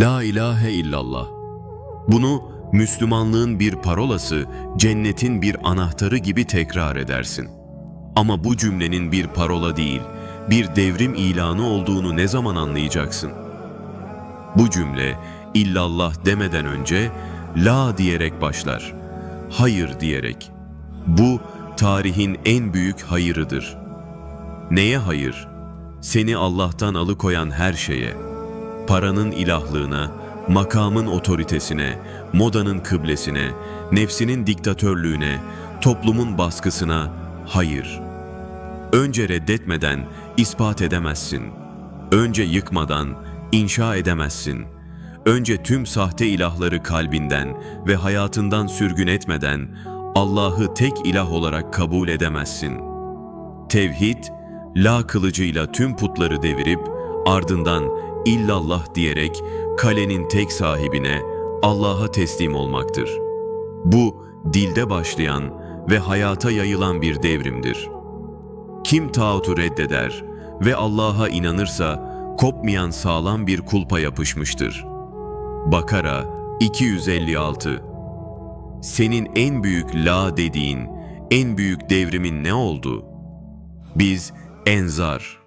La ilahe illallah. Bunu Müslümanlığın bir parolası, cennetin bir anahtarı gibi tekrar edersin. Ama bu cümlenin bir parola değil, bir devrim ilanı olduğunu ne zaman anlayacaksın? Bu cümle illallah demeden önce la diyerek başlar. Hayır diyerek. Bu tarihin en büyük hayırıdır. Neye hayır? Seni Allah'tan alıkoyan her şeye, paranın ilahlığına, makamın otoritesine, modanın kıblesine, nefsinin diktatörlüğüne, toplumun baskısına hayır. Önce reddetmeden ispat edemezsin. Önce yıkmadan inşa edemezsin. Önce tüm sahte ilahları kalbinden ve hayatından sürgün etmeden Allah'ı tek ilah olarak kabul edemezsin. Tevhid, la kılıcıyla tüm putları devirip ardından illallah diyerek kalenin tek sahibine Allah'a teslim olmaktır. Bu dilde başlayan ve hayata yayılan bir devrimdir. Kim tağutu reddeder ve Allah'a inanırsa kopmayan sağlam bir kulpa yapışmıştır. Bakara 256 Senin en büyük la dediğin, en büyük devrimin ne oldu? Biz enzar,